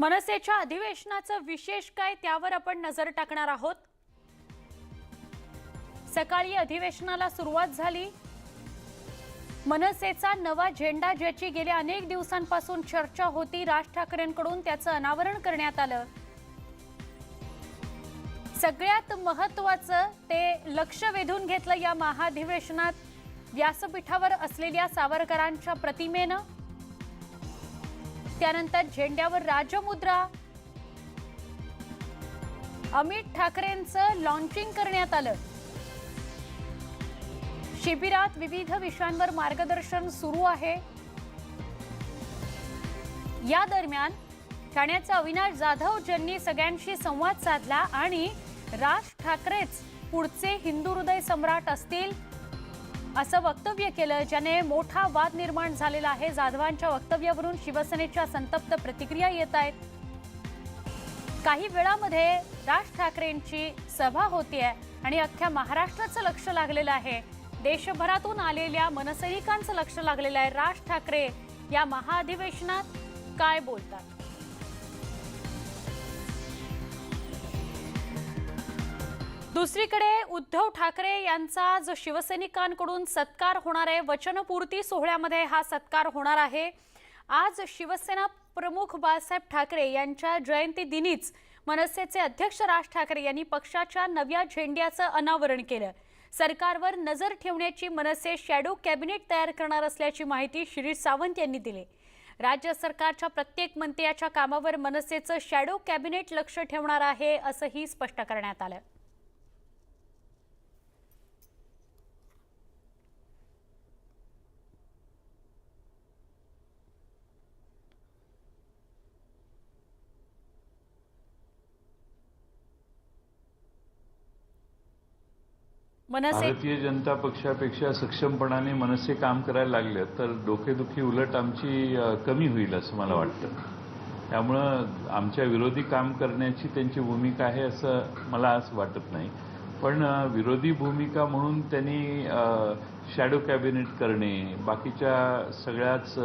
मनसेच्या अधिवेशनाचं विशेष काय त्यावर आपण नजर टाकणार आहोत? सकाळी अधिवेशनाला सुरुवात झाली. मनसेचा नवा झेंडा ज्याची गेल्या अनेक दिवसांपासून चर्चा होती राज ठाकरेंकडून त्याचं अनावरण करण्यात आलं. सगळ्यात महत्वाचं ते लक्ष वेधून घेतलं या महाधिवेशनात व्यासपीठावर असलेल्या सावरकरांच्या प्रतिमेनं. त्यानंतर झेंड्यावर राजमुद्रा. अमित ठाकरेंचं लॉन्चिंग करण्यात आलं. शिबिरात विविध विषयांवर मार्गदर्शन सुरू आहे. या दरम्यान ठाण्याचा अविनाश जाधव ज्यांनी सगळ्यांशी संवाद साधला आणि राज ठाकरेच पुढचे हिंदू हृदय सम्राट असतील असं वक्तव्य केलं ज्याने मोठा वाद निर्माण झालेला आहे. जाधवांच्या वक्तव्यावरून शिवसेनेच्या संतप्त प्रतिक्रिया येत आहेत. काही वेळामध्ये राज ठाकरेंची सभा होती आहे आणि अख्ख्या महाराष्ट्राचं लक्ष लागलेलं आहे. देशभरातून आलेल्या मनसैनिकांचं लक्ष लागलेलं आहे. राज ठाकरे या महाअधिवेशनात काय बोलतात? दुसरीकडे उद्धव ठाकरे यांचा जो शिवसैनिकांकडून सत्कार होणार आहे वचनपूर्ती सोहळ्यामध्ये हा सत्कार होणार आहे. आज शिवसेना प्रमुख बाळासाहेब ठाकरे यांच्या जयंती दिनीच मनसेचे अध्यक्ष राज ठाकरे यांनी पक्षाच्या नव्या झेंड्याचं अनावरण केलं. सरकारवर नजर ठेवण्याची मनसे शॅडो कॅबिनेट तयार करणार असल्याची माहिती शिरीष सावंत यांनी दिली. राज्य सरकारच्या प्रत्येक मंत्र्याच्या कामावर मनसेचं शॅडो कॅबिनेट लक्ष ठेवणार आहे असंही स्पष्ट करण्यात आलं. मनसे भारतीय जनता पक्षापेक्षा सक्षमपणाने मनसे काम करायला लागले तर डोकेदुखी उलट आमची कमी होईल असं मला वाटतं. त्यामुळं आमच्या विरोधी काम करण्याची त्यांची भूमिका आहे असं मला आज वाटत नाही. पण विरोधी भूमिका म्हणून त्यांनी शॅडो कॅबिनेट करणे बाकीच्या सगळ्याच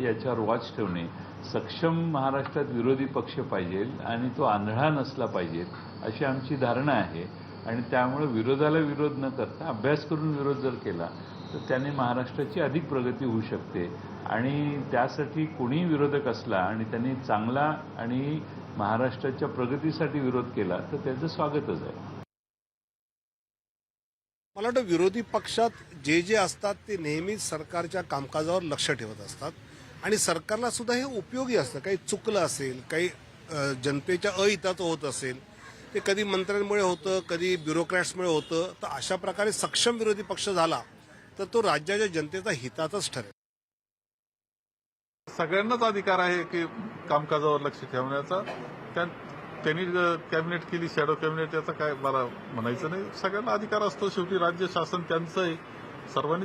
याच्यावर वॉच ठेवणे सक्षम महाराष्ट्रात विरोधी पक्ष पाहिजे आणि तो आंधळा नसला पाहिजे अशी आमची धारणा आहे. आणि त्यामुळे विरोधाला विरोध न करता अभ्यास करून विरोध जर केला तर त्याने महाराष्ट्राची अधिक प्रगती होऊ शकते. आणि त्यासाठी कोणीही विरोधक असला आणि त्यांनी चांगला आणि महाराष्ट्राच्या प्रगतीसाठी विरोध केला तर त्याचं स्वागतच आहे. मला वाटतं विरोधी पक्षात जे जे असतात ते नेहमीच सरकारच्या कामकाजावर लक्ष ठेवत असतात. आणि सरकारला सुद्धा हे उपयोगी असतं. काही चुकलं असेल काही जनतेच्या अहिताचं होत असेल ते कधी मंत्र्यांमुळे होतं कधी ब्युरोक्रॅट्समुळे होतं तर अशा प्रकारे सक्षम विरोधी पक्ष झाला तर तो राज्याच्या जनतेचा हिताचाच ठरेल. सगळ्यांनाच अधिकार आहे की कामकाजावर लक्ष ठेवण्याचा. त्या- त्यांनी जर कॅबिनेट केली शॅडो कॅबिनेट याचा काय मला म्हणायचं नाही. सगळ्यांना अधिकार असतो. शेवटी राज्य शासन त्यांचं सर्वांनी